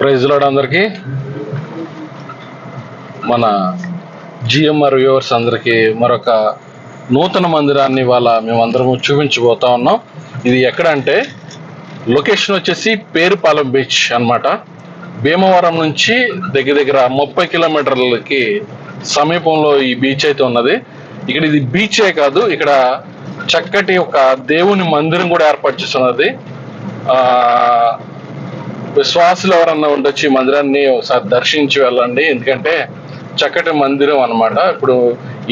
Praise lord అందరికీ. మన GMR viewers అందరికీ మరొక నూతన మందిరాన్ని ఇవాళ మేమందరము చూపించబోతా ఉన్నాం. ఇది ఎక్కడ అంటే లొకేషన్ వచ్చేసి పేరుపాలెం బీచ్ అనమాట భీమవరం నుంచి దగ్గర దగ్గర ముప్పై కిలోమీటర్లకి సమీపంలో ఈ బీచ్ అయితే ఉన్నది. ఇక్కడ ఇది బీచే కాదు ఇక్కడ చక్కటి ఒక దేవుని మందిరం కూడా ఏర్పాటు చేస్తున్నది. ఆ విశ్వాసులు ఎవరన్నా ఉండొచ్చు ఈ మందిరాన్ని ఒకసారి దర్శించి వెళ్ళండి. ఎందుకంటే చక్కటి మందిరం అనమాట ఇప్పుడు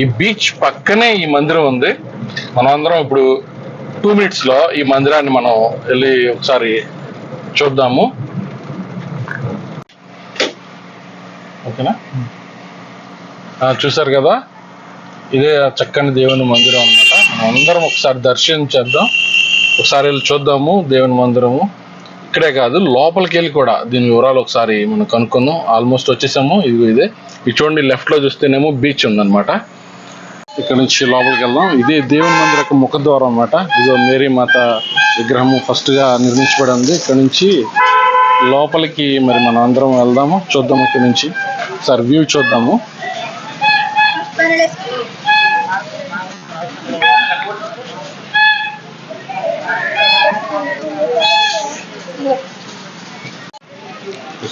ఈ బీచ్ పక్కనే ఈ మందిరం ఉంది. మనం అందరం ఇప్పుడు టూ మినిట్స్లో ఈ మందిరాన్ని మనం వెళ్ళి ఒకసారి చూద్దాము. ఓకేనా? చూసారు కదా? ఇదే ఆ చక్కని దేవుని మందిరం అన్నమాట. మనం అందరం ఒకసారి దర్శించేద్దాం ఒకసారి వెళ్ళి చూద్దాము దేవుని మందిరము. ఇక్కడే కాదు లోపలికి వెళ్ళి కూడా దీని వివరాలు ఒకసారి మనం కనుక్కుందాం. ఆల్మోస్ట్ వచ్చేసాము. ఇది ఇదే. ఇది చూడండి లెఫ్ట్లో చూస్తేనేమో బీచ్ ఉందన్నమాట. ఇక్కడ నుంచి లోపలికి వెళ్దాం. ఇదే దేవుని మందిర యొక్క ముఖద్వారం అన్నమాట. ఇదో మేరీ మాత విగ్రహం ఫస్ట్గా నిర్మించబడి ఉంది ఇక్కడ నుంచి లోపలికి మరి మనం అందరం వెళ్దాము. చూద్దాం ఇక్కడ నుంచి. సార్ వ్యూ చూద్దాము.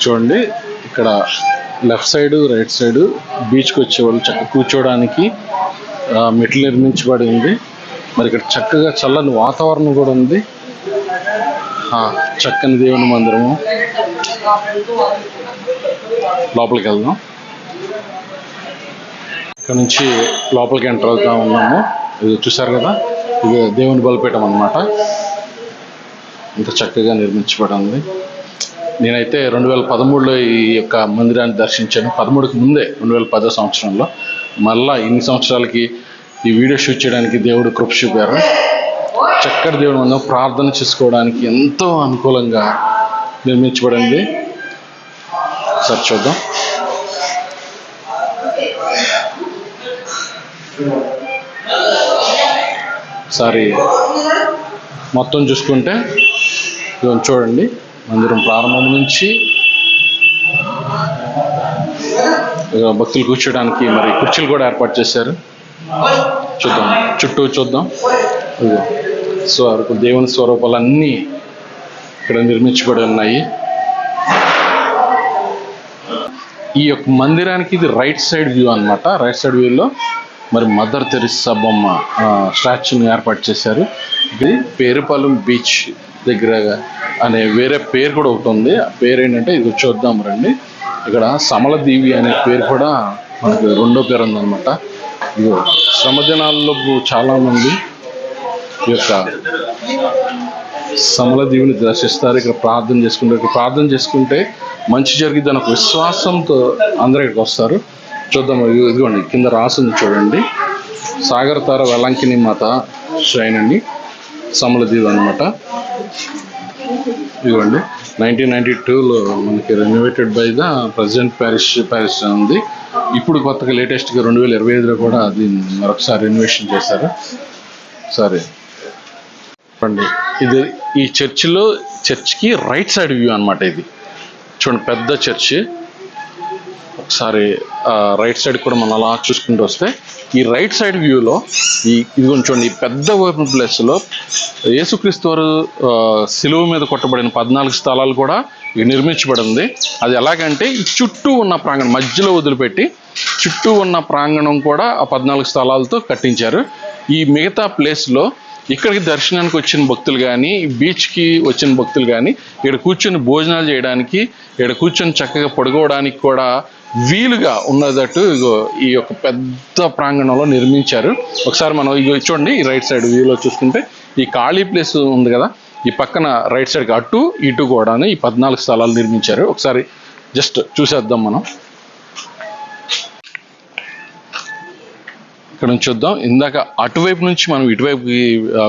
చూడండి ఇక్కడ లెఫ్ట్ సైడ్ రైట్ సైడ్ బీచ్కి వచ్చేవాళ్ళు చక్కగా కూర్చోవడానికి మెట్లు నిర్మించబడి ఉంది. మరి ఇక్కడ చక్కగా చల్లని వాతావరణం కూడా ఉంది. చక్కని దేవుని మందిరము. లోపలికి వెళ్దాం. ఇక్కడ నుంచి లోపలికి ఎంటర్ అవుతా ఉన్నాము. ఇది చూసారు కదా? ఇది దేవుని బలిపీఠం అన్నమాట. ఇంత చక్కగా నిర్మించబడి ఉంది. నేనైతే రెండు వేల పదమూడులో ఈ యొక్క మందిరాన్ని దర్శించాను. పదమూడుకి ముందే రెండు వేల పదో సంవత్సరంలో. మళ్ళా ఇన్ని సంవత్సరాలకి ఈ వీడియో షూట్ చేయడానికి దేవుడు కృప చూపారు. చక్కటి దేవుడు మనం ప్రార్థన చేసుకోవడానికి ఎంతో అనుకూలంగా నిర్మించబడింది. సార్ చూద్దాం. సారీ మొత్తం చూసుకుంటే చూడండి. మందిరం ప్రారంభం నుంచి భక్తులు కూర్చోడానికి మరి కుర్చీలు కూడా ఏర్పాటు చేశారు. చూద్దాం. చుట్టూ చూద్దాం. సో స్వరూప దేవుని స్వరూపాలన్నీ ఇక్కడ నిర్మించబడి ఉన్నాయి. ఈ యొక్క మందిరానికి ఇది రైట్ సైడ్ వ్యూ అన్నమాట. రైట్ సైడ్ వ్యూలో మరి మదర్ తెరిస్సా బొమ్మ స్టాచ్యూని ఏర్పాటు చేశారు. ఇది పేరుపాలెం బీచ్. దగ్గర అనే వేరే పేరు కూడా ఒకటి ఉంది. ఆ పేరు ఏంటంటే ఇది చూద్దాం రండి. ఇక్కడ సమలదీవి అనే పేరు కూడా మనకు రెండో పేరు ఉందన్నమాట. ఇదిగో శ్రమ చాలామంది ఈ యొక్క సమలదీవిని దర్శిస్తారు. ఇక్కడ ప్రార్థన చేసుకుంటారు. ఇక్కడ ప్రార్థన చేసుకుంటే మంచి జరిగింది అని ఒక విశ్వాసంతో అందరూ ఇక్కడికి వస్తారు. చూద్దాం. ఇదిగోండి. కింద రాసింది చూడండి. సాగర్ తార వెలంకిని మాత శ్రైన్ అండి. సమలదీవి అనమాట ఇదిగోండి. నైన్టీన్ నైన్టీ టూలో మనకి renovated by the president Paris Paris ఉంది. ఇప్పుడు కొత్తగా లేటెస్ట్గా రెండు వేల ఇరవై ఐదులో కూడా దీన్ని మరొకసారి రెనోవేషన్ చేశారు. సరే చూడండి ఇది ఈ చర్చిలో చర్చ్కి రైట్ సైడ్ వ్యూ అన్నమాట ఇది. చూడండి పెద్ద చర్చి. ఒకసారి రైట్ సైడ్ కూడా మనం అలా చూసుకుంటూ వస్తే ఈ రైట్ సైడ్ వ్యూలో ఈ ఇది కొంచెం ఈ పెద్ద ఓపెన్ ప్లేస్లో యేసుక్రీస్తు వారు సిలువ మీద కొట్టబడిన పద్నాలుగు స్థలాలు కూడా నిర్మించబడింది. నిర్మించబడి ఉంది అది ఎలాగంటే ఈ చుట్టూ ఉన్న ప్రాంగణం మధ్యలో వదిలిపెట్టి చుట్టూ ఉన్న ప్రాంగణం కూడా ఆ పద్నాలుగు స్థలాలతో కట్టించారు. ఈ మిగతా ప్లేస్లో ఇక్కడికి దర్శనానికి వచ్చిన భక్తులు కానీ బీచ్కి వచ్చిన భక్తులు కానీ ఇక్కడ కూర్చొని భోజనాలు చేయడానికి ఇక్కడ కూర్చొని చక్కగా పడుకోవడానికి కూడా వీలుగా ఉన్నదట్టు ఇగో ఈ యొక్క పెద్ద ప్రాంగణంలో నిర్మించారు. ఒకసారి మనం ఇగో చూడండి ఈ రైట్ సైడ్ వ్యూలో చూసుకుంటే ఈ ఖాళీ ప్లేస్ ఉంది కదా ఈ పక్కన రైట్ సైడ్కి అటు ఇటు కూడా ఈ పద్నాలుగు స్థలాలు నిర్మించారు. ఒకసారి జస్ట్ చూసేద్దాం మనం. ఇక్కడ నుంచి చూద్దాం. ఇందాక అటువైపు నుంచి మనం ఇటువైపుకి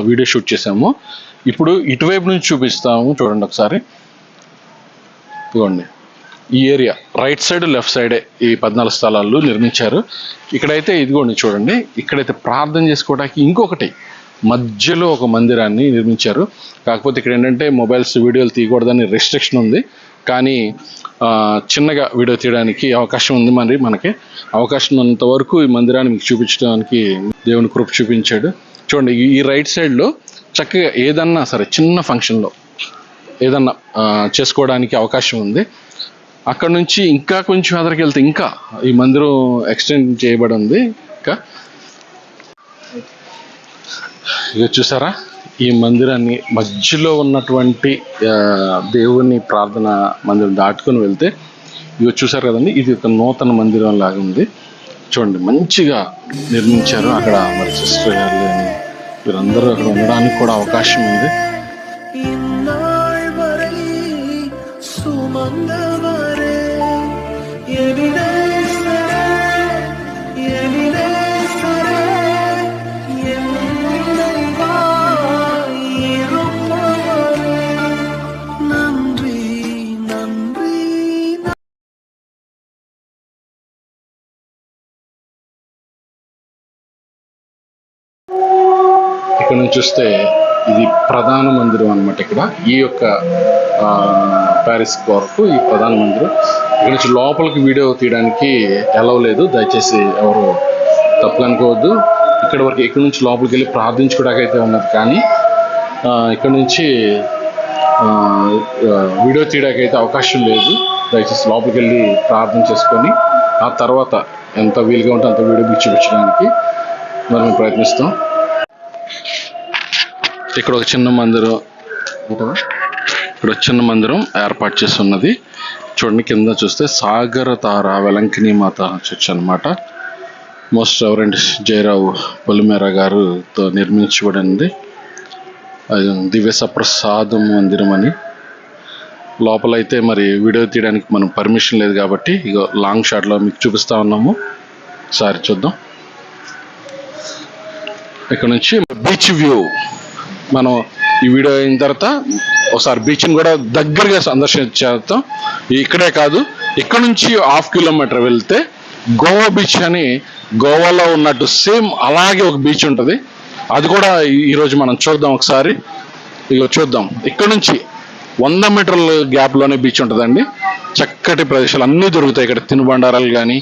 వీడియో షూట్ చేసాము. ఇప్పుడు ఇటువైపు నుంచి చూపిస్తాము. చూడండి ఒకసారి. ఇదిగోండి ఈ ఏరియా రైట్ సైడ్ లెఫ్ట్ సైడే ఈ పద్నాలుగు స్థలాలు నిర్మించారు. ఇక్కడైతే ఇదిగోండి చూడండి ఇక్కడైతే ప్రార్థన చేసుకోవడానికి ఇంకొకటి మధ్యలో ఒక మందిరాన్ని నిర్మించారు. కాకపోతే ఇక్కడ ఏంటంటే మొబైల్స్ వీడియోలు తీయకూడదని రెస్ట్రిక్షన్ ఉంది. కానీ చిన్నగా వీడియో తీయడానికి అవకాశం ఉంది మరి మనకి. అవకాశం ఉన్నంత వరకు ఈ మందిరాన్ని మీకు చూపించడానికి దేవుని కృప చూపించాడు. చూడండి ఈ- రైట్ సైడ్లో చక్కగా ఏదన్నా సరే చిన్న ఫంక్షన్లో ఏదన్నా చేసుకోవడానికి అవకాశం ఉంది. అక్కడ నుంచి ఇంకా కొంచెం ఎదరికి వెళ్తే ఇంకా ఈ మందిరం ఎక్స్టెండ్ చేయబడి ఉంది ఇంకా. ఇక చూసారా? ఈ మందిరాన్ని మధ్యలో ఉన్నటువంటి దేవుని ప్రార్థన మందిరం దాటుకొని వెళ్తే ఇక చూసారు కదండి? ఇది ఒక నూతన మందిరం లాగా ఉంది. చూడండి మంచిగా నిర్మించారు అక్కడ మరి సిస్టర్ గారు వీరందరూ అక్కడ ఉండడానికి కూడా అవకాశం ఉంది. ఇక్కడ నుంచి చూస్తే ఇది ప్రధాన మందిరం అనమాట ఇక్కడ. ఈ యొక్క ఆ, ప్యారిస్ వరకు ఈ ప్రధాన మందిరం. నుంచి లోపలికి వీడియో తీయడానికి ఎలవ్ లేదు. దయచేసి ఎవరు తప్పులు అనుకోవద్దు ఇక్కడ వరకు ఇక్కడ నుంచి లోపలికి వెళ్ళి ప్రార్థించుకోవడానికి అయితే ఉన్నది కానీ ఇక్కడ నుంచి వీడియో తీయడానికి అయితే అవకాశం లేదు. దయచేసి లోపలికి వెళ్ళి ప్రార్థన చేసుకొని ఆ తర్వాత ఎంత వీలుగా ఉంటే అంత వీడియో మీకు చూపించడానికి మనం ప్రయత్నిస్తాం. ఇక్కడ ఒక చిన్న మందిరం ఇక్కడ ఒక చిన్న మందిరం ఏర్పాటు చేసి ఉన్నది. చూడండి కింద చూస్తే సాగర తార వెలంకిని మాత చర్చ్ అనమాట మోస్ట్ రెవరెంట్ జయరావు పొలిమేర గారుతో నిర్మించబడింది. అది దివ్య సప్రసాదం మందిరం అని. లోపల అయితే మరి వీడియో తీయడానికి మనం పర్మిషన్ లేదు కాబట్టి ఇక లాంగ్ షాట్లో మీకు చూపిస్తా ఉన్నాము. సారి చూద్దాం. ఇక్కడ నుంచి బీచ్ వ్యూ మనం ఈ వీడియో అయిన తర్వాత ఒకసారి బీచ్ని కూడా దగ్గరగా సందర్శించేద్దాం. ఇక్కడే కాదు ఇక్కడ నుంచి హాఫ్ కిలోమీటర్ వెళ్తే గోవా బీచ్ అని గోవాలో ఉన్నట్టు సేమ్ అలాగే ఒక బీచ్ ఉంటుంది. అది కూడా ఈరోజు మనం చూద్దాం ఒకసారి. ఇక చూద్దాం. ఇక్కడ నుంచి వంద మీటర్ల గ్యాప్లోనే బీచ్ ఉంటుందండి. చక్కటి ప్రదేశాలు అన్నీ దొరుకుతాయి. ఇక్కడ తినుబండారాలు కానీ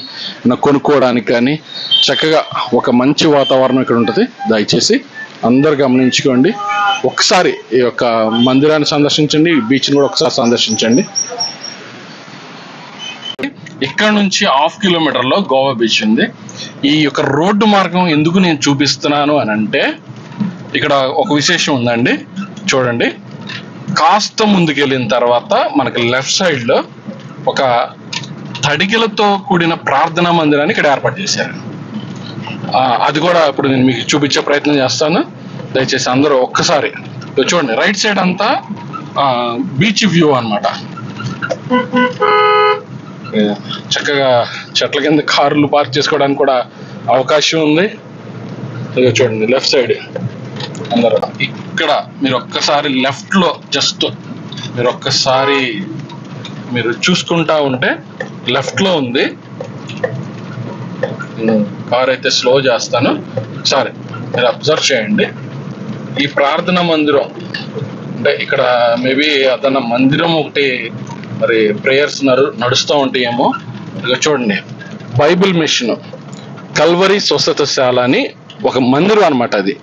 కొనుక్కోవడానికి కానీ చక్కగా ఒక మంచి వాతావరణం ఇక్కడ ఉంటుంది. దయచేసి అందరు గమనించుకోండి. ఒకసారి ఈ యొక్క మందిరాన్ని సందర్శించండి ఈ బీచ్ని కూడా ఒకసారి సందర్శించండి. ఇక్కడ నుంచి హాఫ్ కిలోమీటర్లో గోవా బీచ్ ఉంది. ఈ యొక్క రోడ్డు మార్గం ఎందుకు నేను చూపిస్తున్నాను అని అంటే ఇక్కడ ఒక విశేషం ఉందండి. చూడండి. కాస్త ముందుకెళ్ళిన తర్వాత మనకి లెఫ్ట్ సైడ్లో ఒక తడికెలతో కూడిన ప్రార్థనా మందిరాన్ని ఇక్కడ ఏర్పాటు చేశారు. అది కూడా ఇప్పుడు నేను మీకు చూపించే ప్రయత్నం చేస్తాను. దయచేసి అందరూ ఒక్కసారి చూడండి రైట్ సైడ్ అంతా బీచ్ వ్యూ అనమాట చక్కగా చెట్ల కింద కార్లు పార్క్ చేసుకోవడానికి కూడా అవకాశం ఉంది. ఇదిగో చూడండి లెఫ్ట్ సైడ్. అందరూ ఇక్కడ మీరు ఒక్కసారి లెఫ్ట్లో జస్ట్ మీరు ఒక్కసారి మీరు చూసుకుంటా ఉంటే లెఫ్ట్లో ఉంది. కార్ అయితే స్లో చేస్తాను సారీ మీరు అబ్జర్వ్ చేయండి. ఈ ప్రార్థన మందిరం అంటే ఇక్కడ మేబీ అతను మందిరం ఒకటి మరి ప్రేయర్స్ నడు నడుస్తూ ఉంటాయేమో ఇక చూడండి. బైబిల్ మిషన్ కల్వరి స్వస్థతశాల అని ఒక మందిరం అనమాట అది.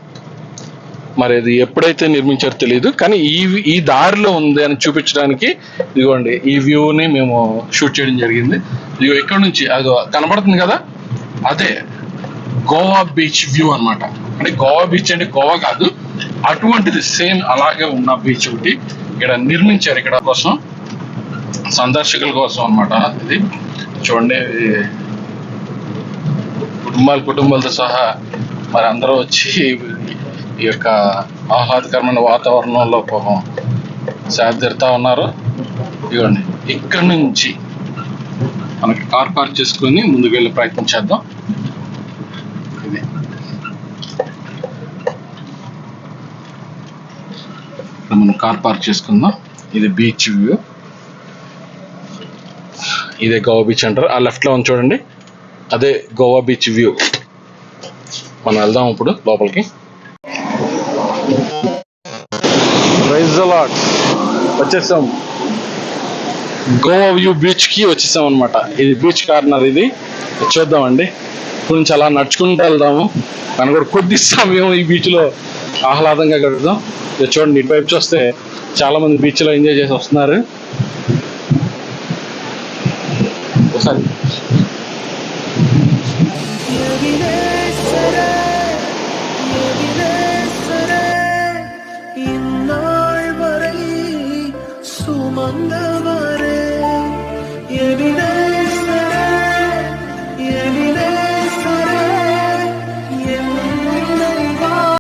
మరి అది ఎప్పుడైతే నిర్మించారో తెలియదు కానీ ఈ ఈ దారిలో ఉంది అని చూపించడానికి ఇదిగోండి ఈ వ్యూని మేము షూట్ చేయడం జరిగింది. ఇదిగో ఇక్కడ నుంచి అదో కనబడుతుంది కదా? అదే. గోవా బీచ్ వ్యూ అన్నమాట. అంటే గోవా బీచ్ అంటే గోవా కాదు అటువంటిది సేమ్ అలాగే ఉన్న బీచ్ ఒకటి ఇక్కడ నిర్మించారు ఇక్కడ కోసం సందర్శకుల కోసం అన్నమాట. ఇది చూడండి ఇది కుటుంబాలు కుటుంబాలతో సహా మరి అందరూ వచ్చి ఈ యొక్క ఆహ్లాదకరమైన వాతావరణంలో పాపం సేదతీరుతా ఉన్నారు. ఇవ్వండి ఇక్కడ నుంచి మనకి కార్ పార్క్ చేసుకొని ముందుకు వెళ్ళే ప్రయత్నం చేద్దాం. మనం కార్ పార్క్ చేసుకుందాం. ఇది బీచ్ వ్యూ ఇదే గోవా బీచ్ అంటారు. ఆ లెఫ్ట్లో ఉంది చూడండి. అదే గోవా బీచ్ వ్యూ మనం వెళ్దాం ఇప్పుడు లోపలికి. లాట్ వచ్చేసాం. గోవా వ్యూ బీచ్కి వచ్చేసాం అనమాట ఇది బీచ్ కార్నర్ ఇది. చూద్దామండి. ఇప్పుడు అలా నడుచుకుంటూ వెళ్దాము. మనం కూడా కొద్ది సమయం ఈ బీచ్లో ఆహ్లాదంగా గడుపుదాం ఇది చూడండి ఇటువైపు చూస్తే చాలా మంది బీచ్ లో ఎంజాయ్ చేసి వస్తున్నారు ఒకసారి எதிரேசரே,